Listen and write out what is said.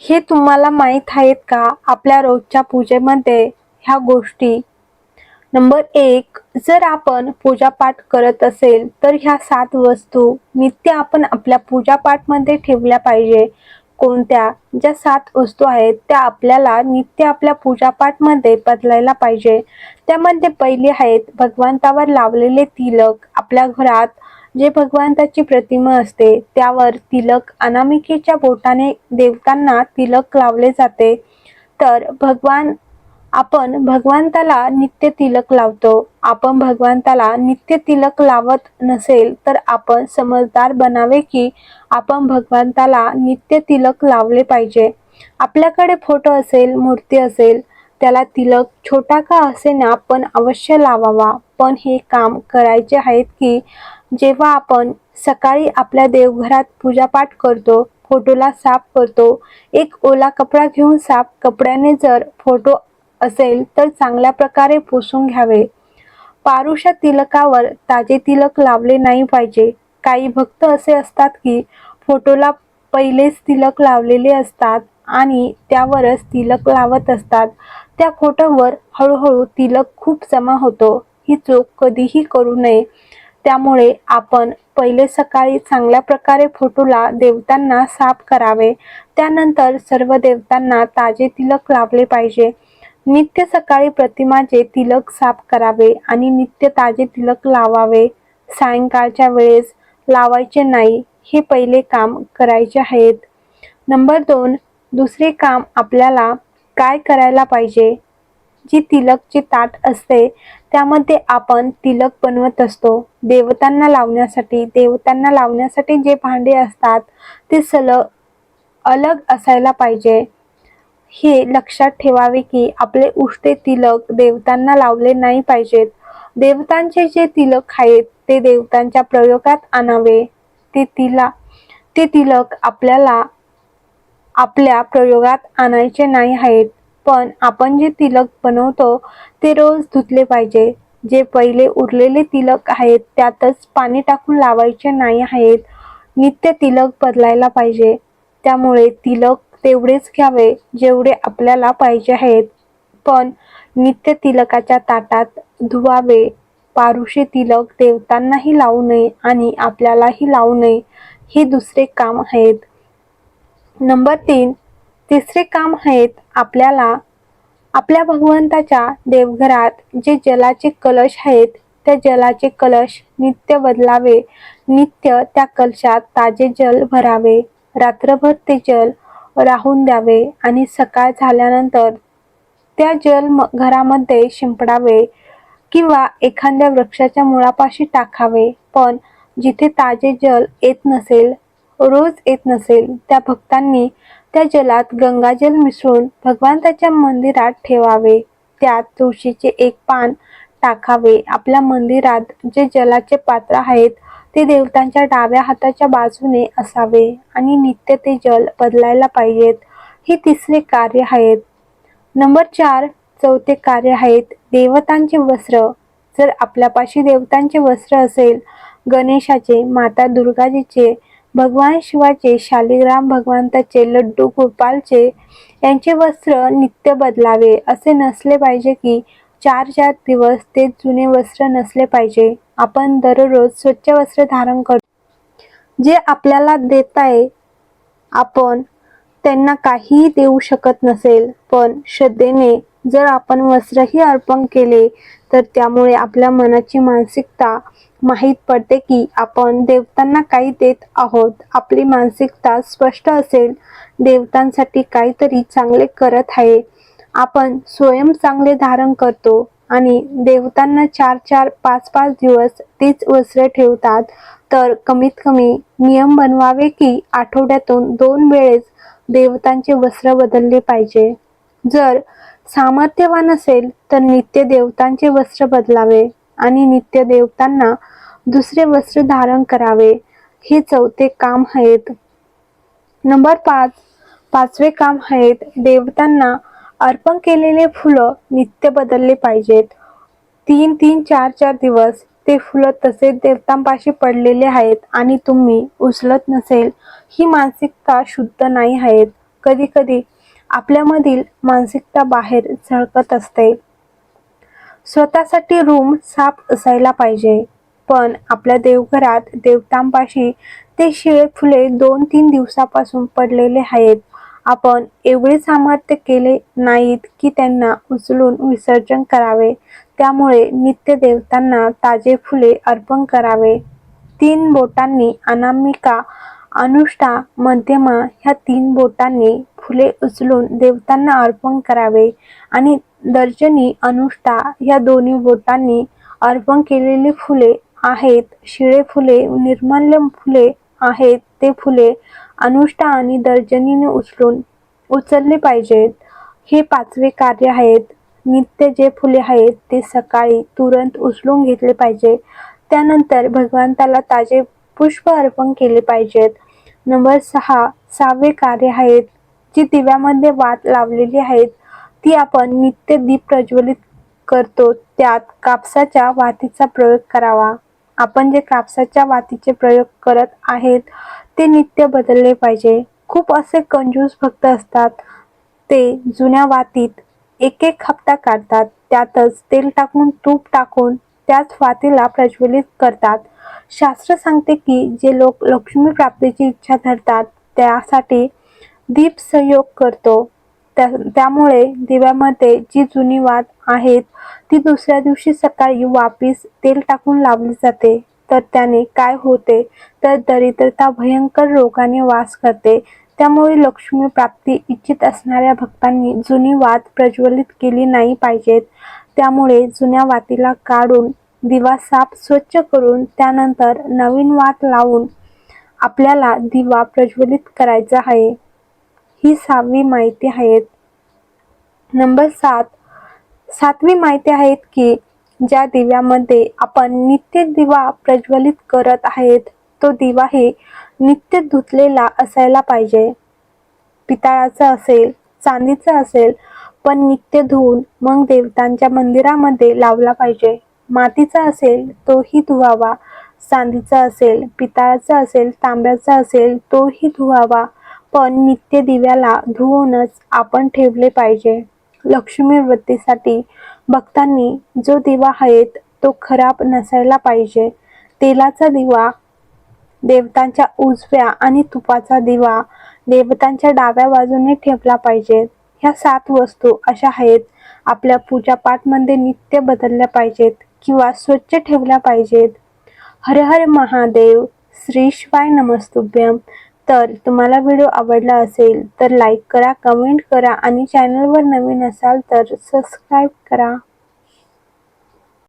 हे तुम्हाला माहीत आहेत का आपल्या रोजच्या पूजेमध्ये ह्या गोष्टी? नंबर एक जर आपण पूजापाठ करत असेल तर ह्या सात वस्तू नित्य आपण आपल्या पूजापाठमध्ये ठेवल्या पाहिजे. कोणत्या? ज्या सात वस्तू आहेत त्या आपल्याला नित्य आपल्या पूजापाठमध्ये बदलायला पाहिजे. त्यामध्ये पहिली आहेत भगवंतावर लावलेले तिलक. आपल्या घरात जे भगवंताची प्रतिमा असते त्यावर तिलक अनामिकेच्या बोटाने देवतांना तिलक लावले जाते. तर भगवान आपण भगवंताला नित्य तिलक लावतो. आपण भगवंताला नित्य तिलक लावत नसेल तर आपण समजदार बनावे की आपण भगवंताला नित्य तिलक लावले पाहिजे. आपल्याकडे फोटो असेल मूर्ती असेल त्याला तिलक छोटा का असे ना पण अवश्य लावावा. पण हे काम करायचे आहेत की जेव्हा आपण सकाळी आपल्या देवघरात पूजापाठ करतो फोटोला साफ करतो एक ओला कपडा घेऊन साफ कपड्याने जर फोटो असेल तर चांगल्या प्रकारे पुसून घ्यावे. पारुषा तिलकावर ताजे तिलक लावले नाही पाहिजे. काही भक्त असे असतात की फोटोला पहिलेच तिलक लावलेले असतात आणि त्यावरच तिलक लावत असतात. त्या फोटोवर हळूहळू तिलक खूप जमा होतो. ही चूक कधीही करू नये. त्यामुळे आपण पहिले सकाळी चांगल्या प्रकारे फोटोला देवतांना साफ करावे. त्यानंतर सर्व देवतांना ताजे तिलक लावले पाहिजे. नित्य सकाळी प्रतिमाचे तिलक साफ करावे आणि नित्य ताजे तिलक लावावे. सायंकाळच्या वेळेस लावायचे नाही हे पहिले काम करायचे आहेत. नंबर दोन दुसरे काम आपल्याला काय करायला पाहिजे? जी तिलकची ताट असते त्यामध्ये आपण तिलक बनवत असतो. देवतांना लावण्यासाठी देवतांना लावण्यासाठी जे भांडे असतात ते सलग अलग असायला पाहिजे. हे लक्षात ठेवावे की आपले उष्टे तिलक देवतांना लावले नाही पाहिजेत. देवतांचे जे तिलक आहेत ते देवतांच्या प्रयोगात आणावे. ते तिला ते तिलक आपल्याला आपल्या प्रयोगात आणायचे नाही आहेत. पण आपण जे तिलक बनवतो ते रोज धुतले पाहिजे. जे पहिले उरलेले तिलक आहेत त्यातच पाणी टाकून लावायचे नाही आहेत. नित्य तिलक बदलायला पाहिजे. त्यामुळे तिलक तेवढेच घ्यावे जेवढे आपल्याला पाहिजे आहेत. पण नित्य तिलकाच्या ताटात धुवावे. पारुषे तिलक देवतांनाही लावू नये आणि आपल्यालाही लावू नये. हे दुसरे काम आहेत. नंबर तीन तिसरे काम आहेत आपल्याला आपल्या भगवंताच्या देवघरात जे जलाचे कलश आहेत त्या जलाचे कलश नित्य बदलावे नित्य त्या कलशात ताजे जल भरावे रात्रभर ते जल राहून द्यावे आणि सकाळ झाल्यानंतर त्या जल म- घरामध्ये शिंपडावे किंवा एखाद्या वृक्षाच्या मुळापाशी टाकावे. पण जिथे ताजे जल येत नसेल रोज येत नसेल त्या भक्तांनी त्या जलात गंगाजल मिसळून भगवंताच्या मंदिरात ठेवावे. त्यात तुळशीचे एक पान टाकावे. आपल्या मंदिरात जे जलाचे पात्र आहेत ते देवतांच्या डाव्या हाताच्या बाजूने असावे आणि नित्य ते जल बदलायला पाहिजेत. हे तिसरे कार्य आहेत. नंबर चार चौथे कार्य आहेत. देवतांचे वस्त्र. जर आपल्यापाशी देवतांचे वस्त्र असेल गणेशाचे माता दुर्गाजीचे भगवान शिवाचे शालिग्राम भगवंताचे लड्डू गोपालचे यांचे वस्त्र नित्य बदलावे. असे नसले पाहिजे की चार चार दिवस ते जुने वस्त्र नसले पाहिजे. आपण दररोज स्वच्छ वस्त्र धारण करतो जे आपल्याला देत आहे आपण त्यांना काहीही देऊ शकत नसेल. पण श्रद्धेने जर आपण वस्त्रही अर्पण केले तर त्यामुळे आपल्या मनाची मानसिकता माहीत पडते की आपण देवतांना काही देत आहोत. आपली मानसिकता स्पष्ट असेल. देवतांसाठी काहीतरी चांगले करत आहे. आपण स्वयं चांगले धारण करतो आणि देवतांना चार चार पाच पाच दिवस तीच वस्त्र ठेवतात. तर कमीत कमी नियम बनवावे की आठवड्यातून दोन वेळेस देवतांचे वस्त्र बदलले पाहिजे. जर सामर्थ्यवान असेल तर नित्य देवतांचे वस्त्र बदलावे आणि नित्य देवतांना दुसरे वस्त्र धारण करावे. हे चौथे काम आहेत. नंबर पाच पाचवे काम आहेत देवतांना अर्पण केलेले फुलं नित्य बदलले पाहिजेत. तीन तीन चार चार दिवस ते फुलं तसेच देवतांपाशी पडलेले आहेत आणि तुम्ही उचलत नसेल ही मानसिकता शुद्ध नाही आहेत. कधी कधी आपल्यामधील मानसिकता बाहेर झळकत असते. स्वतःसाठी रूम साफ असायला पाहिजे. पण आपल्या देवघरात देवतांपाशी ते शिळे फुले दोन तीन दिवसापासून पडलेले आहेत. आपण एवढे सामर्थ्य केले नाहीत की त्यांना उचलून विसर्जन करावे. त्यामुळे नित्य देवतांना ताजे फुले अर्पण करावे. तीन बोटांनी अनामिका अनुष्ठा मध्यमा ह्या तीन बोटांनी फुले उचलून देवतांना अर्पण करावे आणि दर्जनी अनुष्ठा ह्या दोन्ही बोटांनी अर्पण केलेली फुले आहेत. शिळे फुले निर्मल्य फुले आहेत. ते फुले अनुष्ठा आणि दर्जनीने उचलून उचलले पाहिजेत. हे पाचवे कार्य आहेत. नित्य जे फुले आहेत ते सकाळी तुरंत उचलून घेतले पाहिजे त्यानंतर भगवंताला ताजे पुष्प अर्पण केले पाहिजेत. नंबर सहा सहावे कार्य आहेत जी दिव्यामध्ये वात लावलेली आहेत. ती आपण नित्य दीप प्रज्वलित करतो त्यात कापसाच्या वातीचा प्रयोग करावा. आपण जे कापसाच्या वातीचे प्रयोग करत आहेत ते नित्य बदलले पाहिजे. खूप असे कंजूस भक्त असतात. ते जुन्या वातीत एक एक हप्ता काढतात. त्यातच तेल टाकून तूप टाकून त्याच वातीला प्रज्वलित करतात. शास्त्र सांगते की जे लोक लक्ष्मी प्राप्तीची इच्छा धरतात त्यासाठी दीप संयोग करतो. त्या त्यामुळे दिव्यामध्ये जी जुनी वात आहेत ती दुसऱ्या दिवशी सकाळी वापिस तेल टाकून लावली जाते. तर त्याने काय होते? तर दरिद्रता भयंकर रोगाने वास करते. त्यामुळे लक्ष्मी प्राप्ती इच्छित असणाऱ्या भक्तांनी जुनी वात प्रज्वलित केली नाही पाहिजेत. त्यामुळे जुन्या वातीला काढून दिवा साफ स्वच्छ करून त्यानंतर नवीन वात लावून आपल्याला दिवा प्रज्वलित करायचा आहे. ही सहावी माहिती आहेत. नंबर सात. सातवी माहिती आहेत की ज्या दिव्यामध्ये आपण नित्य दिवा प्रज्वलित करत आहेत तो दिवा हे नित्य धुतलेला असायला पाहिजे. पितळाचा असेल चांदीचा असेल पण नित्य धुवून मग देवतांच्या मंदिरामध्ये लावला पाहिजे. मातीचा असेल तोही धुवावा. चांदीचा असेल पितळाचा असेल तांब्याचा असेल तोही धुवावा. पण नित्य दिव्याला धुवूनच आपण ठेवले पाहिजे. लक्ष्मी वृत्तीसाठी भक्तांनी जो दिवा आहेत तो खराब नसायला पाहिजे. तेलाचा दिवा देवतांच्या उजव्या आणि तुपाचा दिवा देवतांच्या डाव्या बाजूने ठेवला पाहिजे. ह्या सात वस्तू अशा आहेत. आपल्या पूजापाठमध्ये नित्य बदलल्या पाहिजेत. किंवा स्वच्छ ठेवल्या पाहिजेत. हर हर महादेव श्री शिवाय नमस्तुभ्यम. तर तुम्हाला व्हिडिओ आवडला असेल तर लाईक करा कमेंट करा आणि चॅनलवर नवीन असाल तर सबस्क्राईब करा.